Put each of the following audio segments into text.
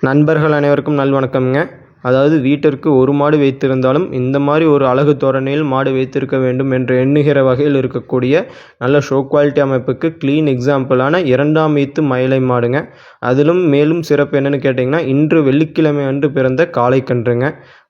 நண்பர்கள் அனைவருக்கும் நல்வணக்கம்ங்க. அதாவது வீட்டிற்கு ஒரு மாடு வைத்திருந்தாலும் இந்த மாதிரி ஒரு அழகு தோரணையில் மாடு வைத்திருக்க வேண்டும் என்று எண்ணுகிற வகையில் இருக்கக்கூடிய நல்ல ஷோ குவாலிட்டி அமைப்புக்கு க்ளீன் எக்ஸாம்பிளான இரண்டாம் ஈத்து மயிலை மாடுங்க. அதிலும் மேலும் சிறப்பு என்னென்னு கேட்டிங்கன்னா இன்று வெள்ளிக்கிழமை அன்று பிறந்த காளை கன்றுங்க.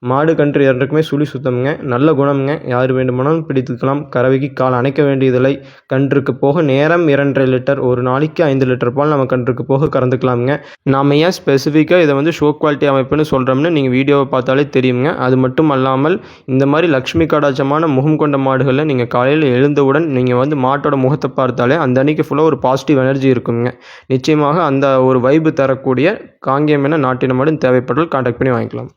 மாடு கன்று இரண்டுக்குமே சுழி சுத்தம்ங்க. நல்ல குணம்ங்க. யார் வேண்டுமானாலும் பிடித்துக்கலாம். கறவைக்கு கால் அணைக்க வேண்டியதில்லை. கன்றுக்கு போக நேரம் இரண்டரை லிட்டர். ஒரு நாளைக்கு ஐந்து லிட்டர் பால் நம்ம கன்றுக்கு போக கறந்துக்கலாமுங்க. நாம் ஏன் ஸ்பெசிஃபிக்காக இதை வந்து ஷோ குவாலிட்டி அமைப்புன்னு சொல்கிறோம்னு நீங்கள் வீடியோவை பார்த்தாலே தெரியுங்க. அது மட்டும் அல்லாமல் இந்த மாதிரி லக்ஷ்மி கடாச்சமான முகம் கொண்ட மாடுகளில் நீங்கள் காலையில் எழுந்தவுடன் நீங்கள் வந்து மாட்டோட முகத்தை பார்த்தாலே அந்த அன்னைக்கு ஃபுல்லாக ஒரு பாசிட்டிவ் எனர்ஜி இருக்குங்க. நிச்சயமாக அந்த ஒரு வைப்பு தரக்கூடிய காங்கேயம் என நாட்டின மாடும் தேவைப்பட்டால் கான்டாக்ட் பண்ணி வாங்கிக்கலாம்.